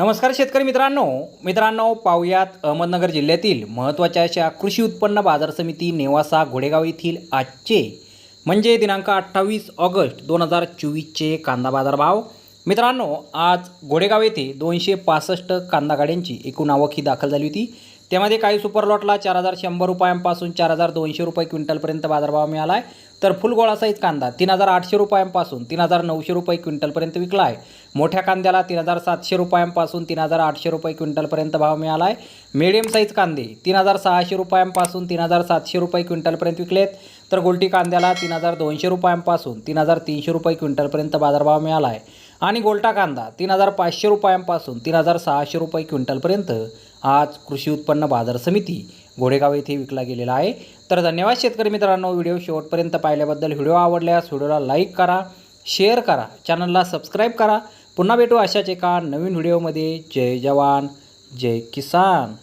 नमस्कार शेतकरी मित्रांनो. मित्रांनो पाहुयात अहमदनगर जिल्ह्यातील महत्त्वाच्या अशा कृषी उत्पन्न बाजार समिती नेवासा घोडेगाव येथील आजचे म्हणजे दिनांक अठ्ठावीस ऑगस्ट दोन हजार चोवीसचे कांदा बाजार भाव मित्रांनो आज घोडेगाव येथे दोनशे पासष्ट कांदा गाड्यांची एकूण आवक ही दाखल झाली होती. त्यामध्ये काही सुपर लॉटला चार हजार शंभर रुपयांपासून चार हजार दोनशे रुपये क्विंटलपर्यंत बाजारभाव मिळाला आहे तर फुल गोळा साईज कांदा तीन हजार आठशे रुपयांपासून तीन हजार नऊशे रुपये क्विंटलपर्यंत विकला आहे मोठ्या कांद्याला तीन हजार सातशे रुपयांपासून तीन हजार आठशे रुपये क्विंटलपर्यंत भाव मिळाला आहे मिडियम साईज कांदे तीन हजार सहाशे रुपयांपासून तीन हजार सातशे रुपये क्विंटलपर्यंत विकलेत. तर गोल्टी कांद्याला तीन हजार दोनशे रुपयांपासून तीन हजार तीनशे रुपये क्विंटलपर्यंत बाजारभाव मिळाला आहे आणि गोल्टा कांदा तीन हजार पाचशे रुपयांपासून तीन हजार सहाशे रुपये क्विंटलपर्यंत आज कृषी उत्पन्न बाजार समिती घोडेगाव येथे विकला गेलेला आहे. तर धन्यवाद शेतकरी मित्रांनो व्हिडिओ शेवटपर्यंत पाहिल्याबद्दल. व्हिडिओ आवडल्यास व्हिडिओला लाईक करा शेअर करा चॅनलला सबस्क्राईब करा. पुन्हा भेटू अशाच एका नवीन व्हिडिओमध्ये. जय जवान जय किसान.